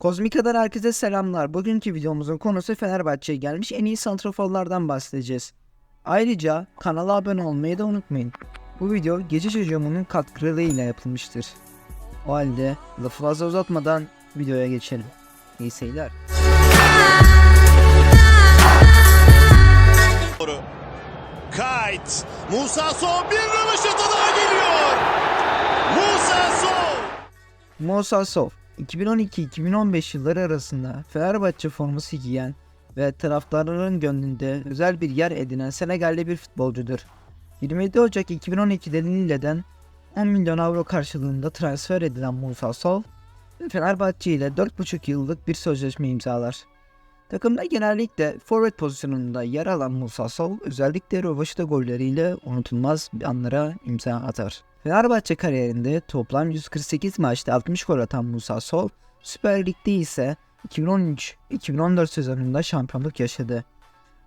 Kozmika'dan herkese selamlar. Bugünkü videomuzun konusu Fenerbahçe'ye gelmiş en iyi santraforlardan bahsedeceğiz. Ayrıca kanala abone olmayı da unutmayın. Bu video gece çocuğumun katkılarıyla yapılmıştır. O halde lafı fazla uzatmadan videoya geçelim. İyi seyirler. Kayt. Musa Son bir röveşata daha geliyor. Musa Son. Musa Sov 2012-2015 yılları arasında Fenerbahçe forması giyen ve taraftarların gönlünde özel bir yer edinen Senegalli bir futbolcudur. 27 Ocak 2012'de Lille'den 10 milyon avro karşılığında transfer edilen Musa Sol, Fenerbahçe ile 4,5 yıllık bir sözleşme imzalar. Takımda genellikle forvet pozisyonunda yer alan Musa Sol özellikle rövaşata golleriyle unutulmaz anlara imza atar. Fenerbahçe kariyerinde toplam 148 maçta 60 gol atan Musa Sol, Süper Lig'de ise 2013-2014 sezonunda şampiyonluk yaşadı.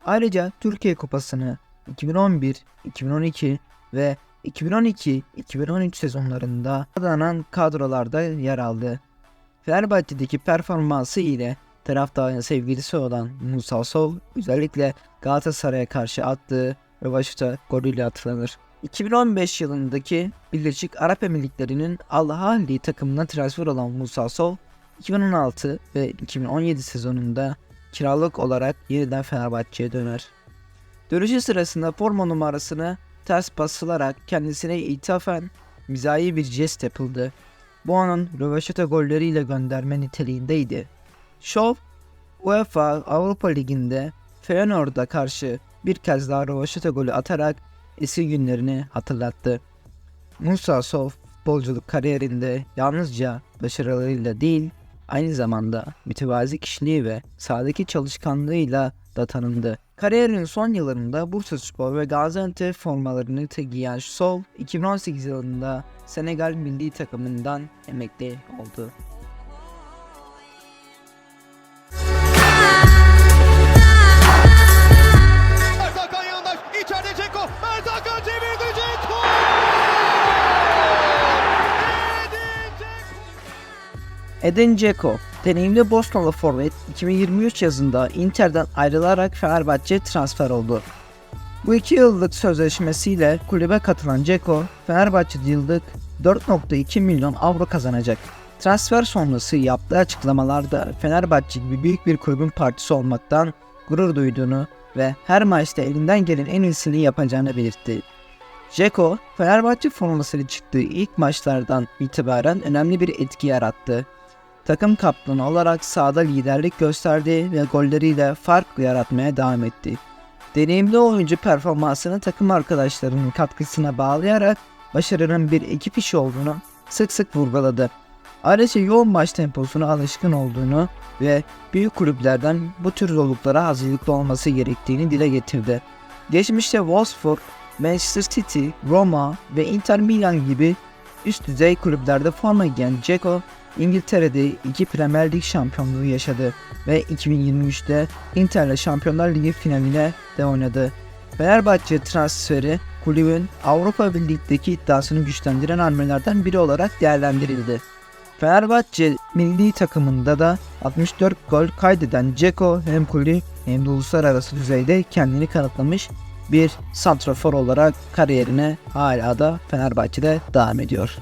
Ayrıca Türkiye Kupası'nı 2011, 2012 ve 2012-2013 sezonlarında adanan kadrolarda yer aldı. Fenerbahçe'deki performansı ile taraftarın sevgilisi olan Musa Sol özellikle Galatasaray'a karşı attığı rövaşata golüyle hatırlanır. 2015 yılındaki Birleşik Arap Emirlikleri'nin Al Ahly takımına transfer olan Musa Sol, 2016 ve 2017 sezonunda kiralık olarak yeniden Fenerbahçe'ye döner. Dönüşü sırasında forma numarasını ters basılarak kendisine ithafen mizahi bir jest yapıldı. Onun röveşata golleriyle gönderme niteliğindeydi. Şov, UEFA Avrupa Ligi'nde Feyenoord'a karşı bir kez daha röveşata golü atarak eski günlerini hatırlattı. Musa Sov futbolculuk kariyerinde yalnızca başarılarıyla değil, aynı zamanda mütevazi kişiliği ve sahadaki çalışkanlığıyla da tanındı. Kariyerinin son yıllarında Bursaspor ve Gaziantep formalarını giyen Sov, 2018 yılında Senegal milli takımından emekli oldu. Edin Dzeko, deneyimli Bosnalı forvet 2023 yazında Inter'den ayrılarak Fenerbahçe transfer oldu. Bu iki yıllık sözleşmesiyle kulübe katılan Dzeko, Fenerbahçe'de yıllık 4.2 milyon avro kazanacak. Transfer sonrası yaptığı açıklamalarda Fenerbahçe gibi büyük bir kulübün partisi olmaktan gurur duyduğunu ve her maçta elinden gelen en iyisini yapacağını belirtti. Dzeko, Fenerbahçe formasıyla çıktığı ilk maçlardan itibaren önemli bir etki yarattı. Takım kaptanı olarak sahada liderlik gösterdi ve golleriyle fark yaratmaya devam etti. Deneyimli oyuncu performansını takım arkadaşlarının katkısına bağlayarak başarının bir ekip işi olduğunu sık sık vurguladı. Ayrıca yoğun maç temposuna alışkın olduğunu ve büyük kulüplerden bu tür zorluklara hazırlıklı olması gerektiğini dile getirdi. Geçmişte Wolfsburg, Manchester City, Roma ve Inter Milan gibi üst düzey kulüplerde forma giyen Dzeko, İngiltere'de iki Premier Lig şampiyonluğu yaşadı ve 2023'te Inter'le Şampiyonlar Ligi finaline de oynadı. Fenerbahçe transferi kulübün Avrupa Birliği'ndeki iddiasını güçlendiren hamlelerden biri olarak değerlendirildi. Fenerbahçe milli takımında da 64 gol kaydeden Dzeko hem kulüp hem de uluslararası düzeyde kendini kanıtlamış bir santrafor olarak kariyerine hala da Fenerbahçe'de devam ediyor.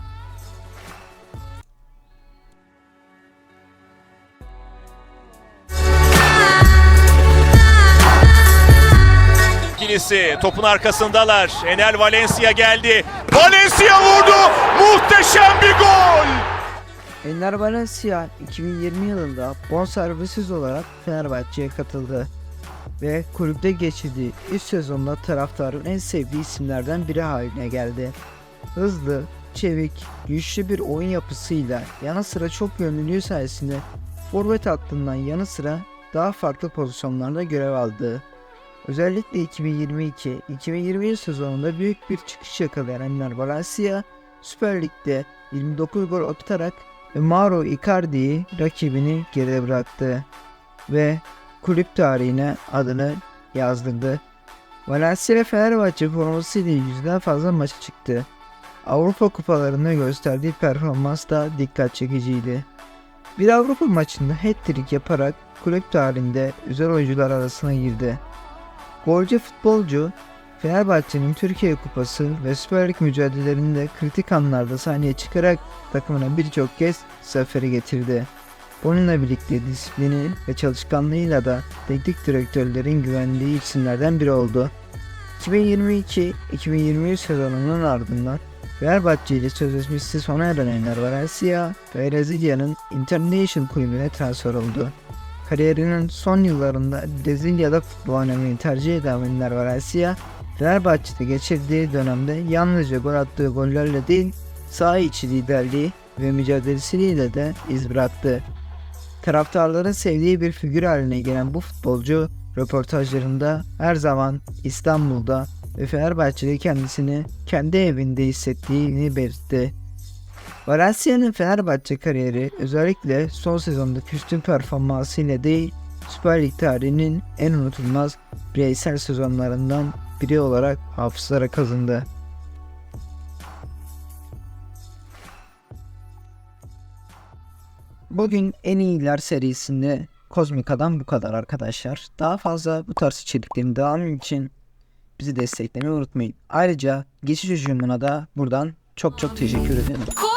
İkilisi topun arkasındalar. Enel Valencia geldi. Valencia vurdu. Muhteşem bir gol. Enner Valencia 2020 yılında bonservisiz olarak Fenerbahçe'ye katıldı ve kulüpte geçirdiği üst sezonda taraftarın en sevdiği isimlerden biri haline geldi. Hızlı, çevik, güçlü bir oyun yapısıyla yanı sıra çok yönlülüğü sayesinde forvet hattından yanı sıra daha farklı pozisyonlarda görev aldı. Özellikle 2022-2021 sezonunda büyük bir çıkış yakalayan Enner Valencia, Süper Lig'de 29 gol atarak Mauro Icardi'yi rakibini geride bıraktı ve kulüp tarihine adını yazdırdı. Valencia ve Fenerbahçe formasıyla yüzden fazla maça çıktı. Avrupa kupalarında gösterdiği performans da dikkat çekiciydi. Bir Avrupa maçında hat-trick yaparak kulüp tarihinde özel oyuncular arasına girdi. Golcü futbolcu Fenerbahçe'nin Türkiye Kupası ve Süper Lig mücadelelerinde kritik anlarda sahneye çıkarak takımına birçok kez zaferi getirdi. Bununla birlikte disiplini ve çalışkanlığıyla da teknik direktörlerin güvendiği isimlerden biri oldu. 2022-2023 sezonunun ardından Fenerbahçe ile sözleşmesi sona eren Enner Valencia, Brezilya'nın International kulübüne transfer oldu. Kariyerinin son yıllarında Brezilya'da futbol oynamayı tercih eden Enner Valencia, Fenerbahçe'de geçirdiği dönemde yalnızca gol attığı gollerle değil, saha içi liderliği ve mücadelesiyle de iz bıraktı. Taraftarların sevdiği bir figür haline gelen bu futbolcu röportajlarında her zaman İstanbul'da ve Fenerbahçe'de kendisini kendi evinde hissettiğini belirtti. Valencia'nın Fenerbahçe kariyeri özellikle son sezondaki üstün performansıyla değil, Süper Lig tarihinin en unutulmaz bireysel sezonlarından biri olarak hafızlara kazındı. Bugün en iyiler serisinde Kozmika'dan bu kadar arkadaşlar. Daha fazla bu tarz içeriklerin devamı için bizi desteklemeyi unutmayın. Ayrıca geçiş hücumuna da buradan çok çok teşekkür ederim.